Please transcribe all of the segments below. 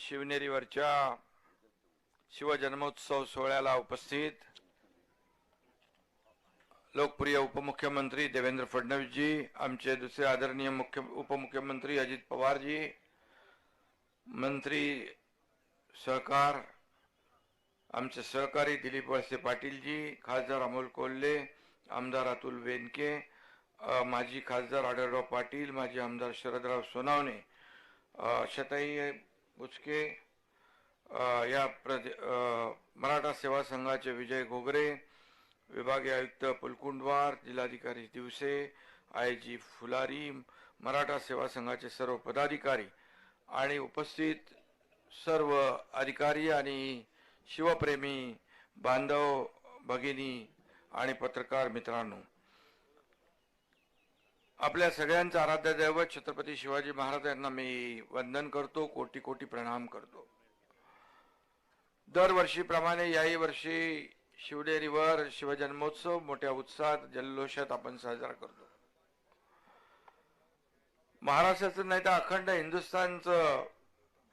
शिवनेरीवरच्या शिवजन्मोत्सव सोहळ्याला उपस्थित लोकप्रिय उपमुख्यमंत्री देवेंद्र फडणवीसजी आमचे दुसरे आदरणीय मुख्य उपमुख्यमंत्री अजित पवारजी मंत्री सहकार आमचे सहकारी दिलीप वळसे पाटीलजी खासदार अमोल कोल्हे आमदार अतुल वेनके माजी खासदार आढळराव पाटील माजी आमदार शरदराव सोनावणे शताई बुचके या प्रदे मराठा सेवा संघाचे विजय घोगरे विभागीय आयुक्त पुलकुंडवार जिल्हाधिकारी दिवसे आय जी फुलारी मराठा सेवा संघाचे सर्व पदाधिकारी आणि उपस्थित सर्व अधिकारी आणि शिवप्रेमी बांधव भगिनी आणि पत्रकार मित्रांनो आपल्या सगळ्यांचं आराध्य दैवत छत्रपती शिवाजी महाराज यांना मी वंदन करतो कोटी कोटी प्रणाम करतो. दरवर्षीप्रमाणे याही वर्षी शिवडेरीवर शिवजन्मोत्सव मोठ्या उत्साहात जल्लोषात आपण साजरा करतो. महाराष्ट्राचं नाही तर अखंड हिंदुस्थानचं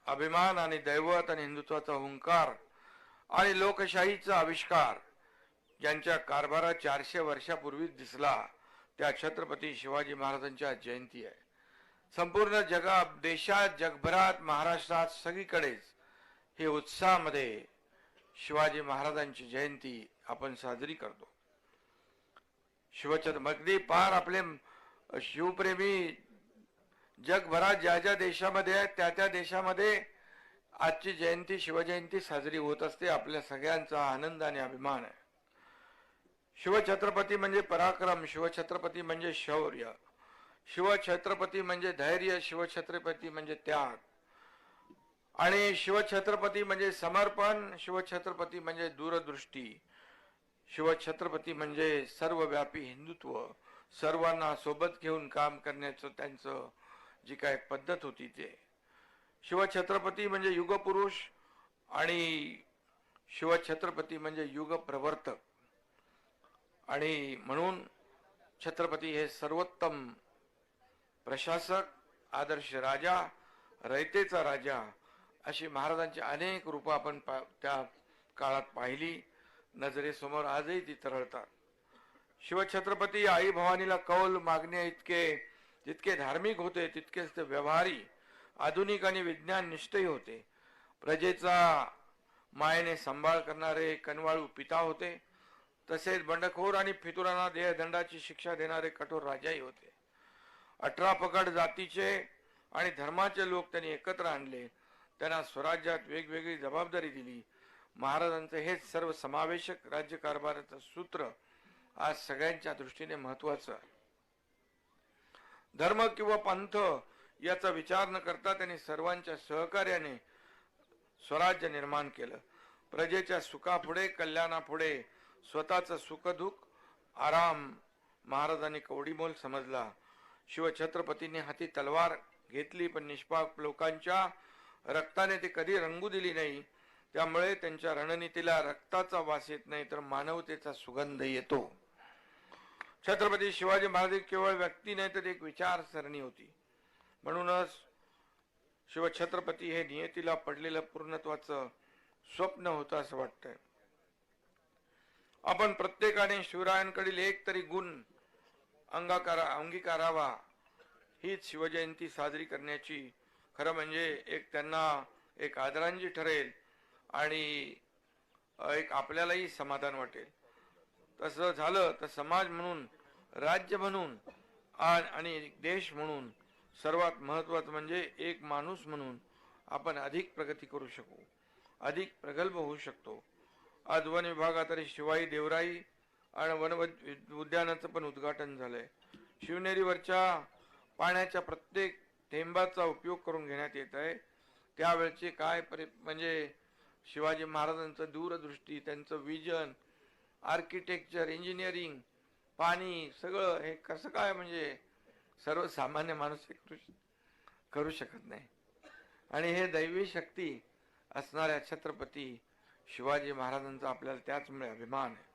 अभिमान आणि दैवत आणि हिंदुत्वाचा हुंकार आणि लोकशाहीचा आविष्कार ज्यांच्या कारभारात चारशे वर्षापूर्वीच दिसला. त्या छत्रपती शिवाजी महाराजांच्या जयंती आहे. संपूर्ण जगा देशात जगभरात महाराष्ट्रात सगळीकडेच हे उत्साहामध्ये शिवाजी महाराजांची जयंती आपण साजरी करतो. शिवचंद्र अगदी पार आपले शिवप्रेमी जगभरात ज्या ज्या देशामध्ये आहेत त्या त्या देशामध्ये आजची जयंती शिवजयंती साजरी होत असते. आपल्या सगळ्यांचा आनंद आणि अभिमान आहे. शिवछत्रपती म्हणजे पराक्रम शिवछत्रपती म्हणजे शौर्य शिवछत्रपती म्हणजे धैर्य शिवछत्रपती म्हणजे त्याग. आणि शिवछत्रपती म्हणजे समर्पण शिवछत्रपती म्हणजे दूरदृष्टी शिवछत्रपती म्हणजे सर्वव्यापी हिंदुत्व सर्वांना सोबत घेऊन काम करण्याचं त्यांचं जी काय पद्धत होती ते. शिवछत्रपती म्हणजे युगपुरुष आणि शिवछत्रपती म्हणजे युग प्रवर्तक आणि म्हणून छत्रपती हे सर्वोत्तम प्रशासक आदर्श राजा रयतेचा राजा अशी महाराजांची अनेक रूपं आपण पा- त्या काळात पाहिली. नजरेसमोर आजही ती तरळतात. शिवछत्रपती आई भवानीला कौल मागणे इतके जितके धार्मिक होते तितकेच ते व्यवहारी आधुनिक आणि विज्ञान निष्ठही होते. प्रजेचा मायेने सांभाळ करणारे कनवाळू पिता होते. तसेच बंडखोर आणि फितुरांना देहदंडाची शिक्षा देणारे कठोर राजाही होते. अठरा पकड जातीचे आणि धर्माचे लोक त्यांनी एकत्र आणले. त्यांना स्वराज्यात वेगवेगळी जबाबदारी दिली. महाराजांचं हेच सर्व समावेशक राज्यकारभाराचं सूत्र आज सगळ्यांच्या दृष्टीने महत्वाचं आहे. धर्म किंवा पंथ याचा विचार न करता त्यांनी सर्वांच्या सहकार्याने स्वराज्य निर्माण केलं. प्रजेच्या सुखापुढे कल्याणापुढे स्वतःचं सुखदुःख आराम महाराजांनी कवडीमोल समजला. शिवछत्रपतींनी हाती तलवार घेतली पण निष्पाप लोकांच्या रक्ताने ती कधी रंगू दिली नाही. त्यामुळे त्यांच्या रणनीतीला रक्ताचा वास येत नाही तर मानवतेचा सुगंध येतो. छत्रपती शिवाजी महाराज केवळ व्यक्ती नाही तर एक विचारसरणी होती. म्हणूनच शिवछत्रपती हे नियतीला पडलेलं पूर्णत्वाचं स्वप्न होतं असं वाटतंय. आपण प्रत्येकाने शिवरायांकडील एक तरी गुण अंगाकारा अंगीकारावा हीच शिवजयंती साजरी करण्याची खरं म्हणजे एक त्यांना एक आदरांजी ठरेल आणि एक आपल्यालाही समाधान वाटेल. तसं झालं तर समाज म्हणून राज्य म्हणून आणि देश म्हणून सर्वात महत्वाचं म्हणजे एक माणूस म्हणून आपण अधिक प्रगती करू शकू अधिक प्रगल्भ होऊ शकतो. आज वन विभागात शिवाई देवराई आणि वन उद्यानाचं पण उद्घाटन झालंय. शिवनेरीवरच्या पाण्याच्या प्रत्येक थेंबाचा उपयोग करून घेण्यात येत आहे. त्यावेळचे काय परि म्हणजे शिवाजी महाराजांचं दूरदृष्टी त्यांचं विजन आर्किटेक्चर इंजिनिअरिंग पाणी सगळं हे कसं काय म्हणजे सर्वसामान्य माणूस हे करू करू शकत नाही. आणि हे दैवी शक्ती असणाऱ्या छत्रपती शिवाजी महाराजांचा आपल्याला त्याचमुळे अभिमान आहे.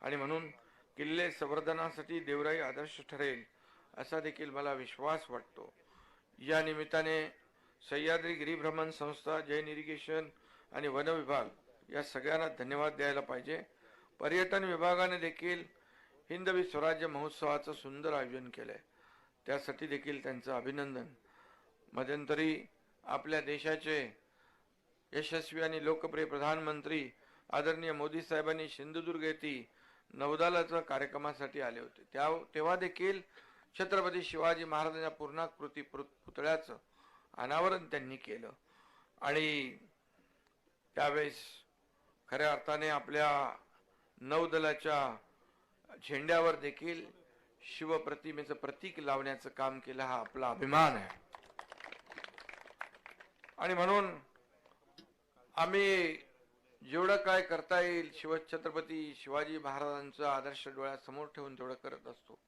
आणि म्हणून किल्ले संवर्धनासाठी देवराई आदर्श ठरेल असा देखील मला विश्वास वाटतो. या निमित्ताने सह्याद्री गिरीभ्रमण संस्था जैन इरिगेशन आणि वन विभाग या सगळ्यांना धन्यवाद द्यायला पाहिजे. पर्यटन विभागाने देखील हिंदवी स्वराज्य महोत्सवाचं सुंदर आयोजन केलंय. त्यासाठी देखील त्यांचं अभिनंदन. मध्यंतरी आपल्या देशाचे यशस्वी आणि लोकप्रिय प्रधानमंत्री आदरणीय मोदी साहेबांनी सिंधुदुर्ग येथे नवदालाच्या कार्यक्रमासाठी आले होते. त्या तेव्हा देखील छत्रपती शिवाजी महाराजांच्या पूर्णाकृती पुतळ्याचं अनावरण त्यांनी केलं. आणि त्यावेळेस खऱ्या अर्थाने आपल्या नौदलाच्या झेंड्यावर देखील शिवप्रतिमेचं प्रतीक लावण्याचं काम केलं हा आपला अभिमान आहे. आणि म्हणून आम्ही जेवढं काय करता येईल शिवछत्रपती शिवाजी महाराजांचा आदर्श डोळ्यासमोर ठेवून तेवढं करत असतो.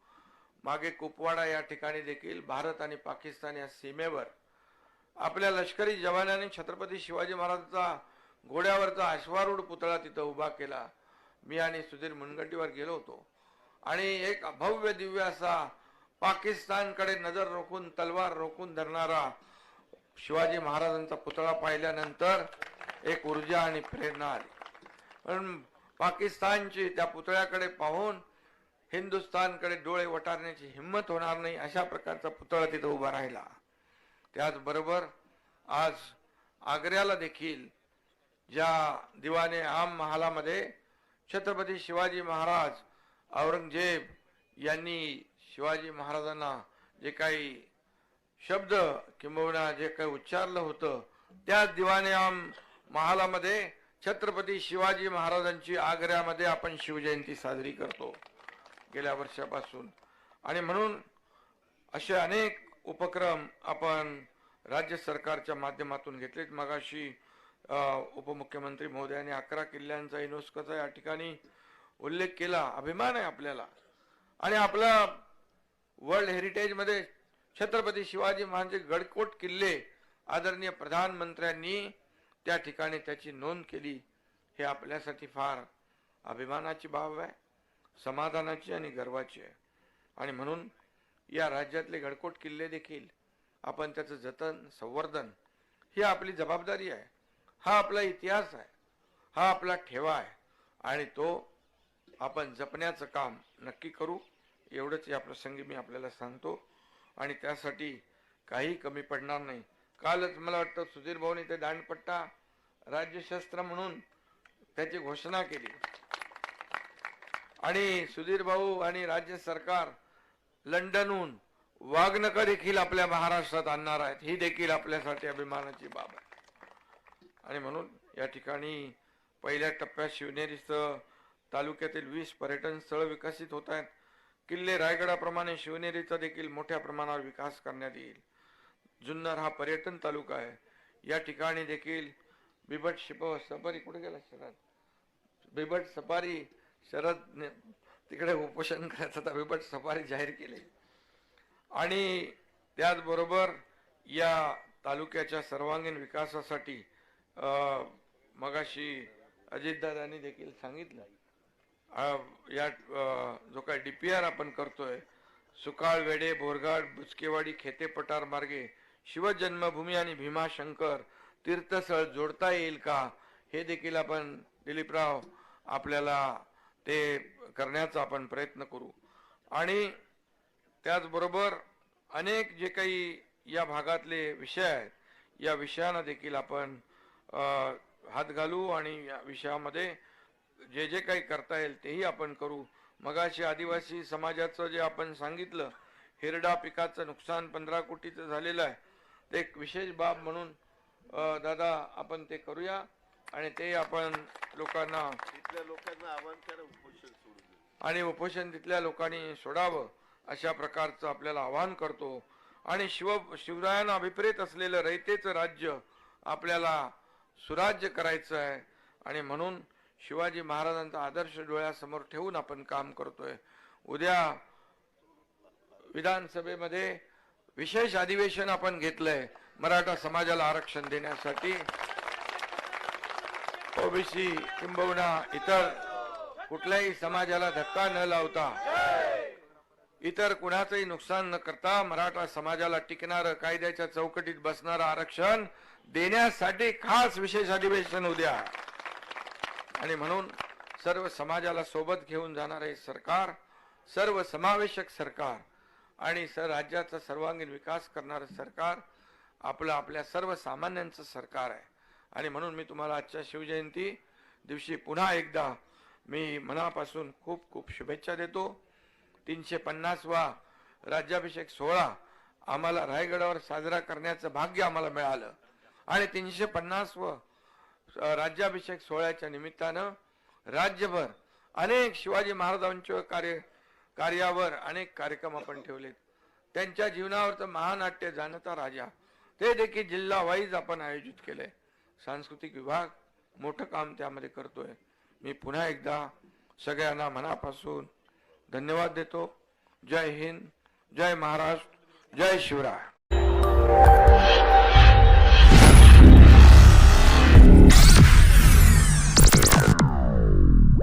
मागे कुपवाडा या ठिकाणी देखील भारत आणि पाकिस्तान या सीमेवर आपल्या लष्करी जवानांनी छत्रपती शिवाजी महाराजांचा घोड्यावरचा अश्वारूढ पुतळा तिथं उभा केला. मी आणि सुधीर मुनगंटीवर गेलो होतो. आणि एक भव्य दिव्य असा पाकिस्तानकडे नजर रोखून तलवार रोखून धरणारा शिवाजी महाराजांचा पुतळा पाहिल्यानंतर एक ऊर्जा आणि प्रेरणा आली. पण पाकिस्तानची त्या पुतळ्याकडे पाहून हिंदुस्थानकडे डोळे वटारण्याची हिंमत होणार नाही अशा प्रकारचा पुतळा तिथं उभा राहिला. त्याचबरोबर आज आग्र्याला देखील ज्या दिवाने आम महालामध्ये छत्रपती शिवाजी महाराज औरंगजेब यांनी शिवाजी महाराजांना जे काही शब्द किंबहुना जे काही उच्चारलं होतं त्याच दिवाने आम महालामध्ये छत्रपती शिवाजी महाराजांची आग्र्यामध्ये आपण शिवजयंती साजरी करतो गेल्या वर्षापासून. आणि म्हणून असे अनेक उपक्रम आपण राज्य सरकारच्या माध्यमातून घेतलेत. मगाशी उपमुख्यमंत्री महोदयाने अकरा किल्ल्यांचा युनेस्कोचा या ठिकाणी उल्लेख केला. अभिमान आहे आपल्याला. आणि आपला वर्ल्ड हेरिटेजमध्ये छत्रपती शिवाजी महाराजांचे गडकोट किल्ले आदरणीय प्रधानमंत्र्यांनी त्या ठिकाणी त्याची नोंद केली हे आपल्यासाठी फार अभिमानाची बाब आहे समाधानाची आणि गर्वाची आहे. आणि म्हणून या राज्यातले गडकोट किल्ले देखील आपण त्याचं जतन संवर्धन ही आपली जबाबदारी आहे. हा आपला इतिहास आहे. हा आपला ठेवा आहे. आणि तो आपण जपण्याचं काम नक्की करू एवढंच या प्रसंगी मी आपल्याला सांगतो. आणि त्यासाठी काही कमी पडणार नाही. कालच मला वाटतं सुधीर भाऊने ते दांडपट्टा राज्यशस्त्र म्हणून त्याची घोषणा केली. आणि सुधीर भाऊ आणि राज्य सरकार लंडनहून वाघनकर देखील आपल्या महाराष्ट्रात आणणार आहेत. ही देखील आपल्यासाठी अभिमानाची बाब आहे. आणि म्हणून या ठिकाणी पहिल्या टप्प्यात शिवनेरीसह तालुक्यातील वीस पर्यटन स्थळ विकसित होत आहेत. किल्ले रायगडाप्रमाणे शिवनेरीचा देखील मोठ्या प्रमाणावर विकास करण्यात येईल. जुन्नर हा पर्यटन तालुका आहे. या ठिकाणी देखील बिबट शिप सफारी कुठे गेला शरद? बिबट सफारी शरद तिकडे उपोषण करायचं आता बिबट सफारी जाहीर केली. आणि त्याचबरोबर या तालुक्याच्या सर्वांगीण विकासासाठी मगाशी अजितदादांनी देखील सांगितलं. या जो काय डी पी आर आपण करतोय सुकाळ वेडे बोरघाट बुचकेवाडी खेते पठार मार्गे शिवजन्मभूमी आणि भीमाशंकर तीर्थस्थळ जोडता येईल का? हे देखील आपण दिलीपराव आपल्याला ते करण्याचा आपण प्रयत्न करू. आणि त्याचबरोबर अनेक जे काही या भागातले विषय आहेत या विषयांना देखील आपण हात घालू आणि या विषयामध्ये जे जे काही करता येईल तेही आपण करू. मगाशी आदिवासी समाजाचं जे आपण सांगितलं हिरडा पिकाचं नुकसान पंधरा कोटीचं झालेलं आहे. ते एक विशेष बाब म्हणून दादा आपण ते करूया आणि ते आपण लोकांना तिथल्या लोकांना आवाहन करा उपोषण सोडून. आणि उपोषण तिथल्या लोकांनी सोडावं अशा प्रकारचं आपल्याला आवाहन करतो. आणि शिव शिवरायांना अभिप्रेत असलेलं रयतेचं राज्य आपल्याला सुराज्य करायचं आहे. आणि म्हणून शिवाजी महाराजांचा आदर्श डोळ्यासमोर ठेवून आपण काम करतोय. उद्या विधानसभेमध्ये विशेष अधिवेशन आपण घेतलंय मराठा समाजाला आरक्षण देण्यासाठी. ओबीसी किंबहुना इतर कुठल्याही समाजाला धक्का न लावता इतर कुणाचंही नुकसान न करता मराठा समाजाला टिकणारं कायद्याच्या चौकटीत बसणारं आरक्षण देण्यासाठी खास विशेष अधिवेशन उद्या. आणि म्हणून सर्व समाजाला सोबत घेऊन जाणारे सरकार सर्व समावेशक सरकार आणि सर राज्याचा सर्वांगीण विकास करणारं सरकार आपलं आपल्या सर्वसामान्यांचं सरकार आहे. आणि म्हणून मी तुम्हाला आजच्या शिवजयंती दिवशी पुन्हा एकदा मी मनापासून खूप खूप शुभेच्छा देतो. तीनशे पन्नासवा राज्याभिषेक सोहळा आम्हाला रायगडावर साजरा करण्याचं भाग्य आम्हाला मिळालं. आणि तीनशे पन्नासवं राज्याभिषेक सोहळ्याच्या निमित्तानं राज्यभर अनेक शिवाजी महाराजांचे कार्य कार्यावर अनेक कार्यक्रम आपण ठेवलेत. त्यांच्या जीवनावरचं महानाट्य जाणता राजा. ते देखील जिल्हा वाईज आपण आयोजित केलंय. सांस्कृतिक विभाग मोठं काम त्यामध्ये करतोय. मी पुन्हा एकदा सगळ्यांना मनापासून धन्यवाद देतो. जय हिंद जय महाराष्ट्र जय शिवराय.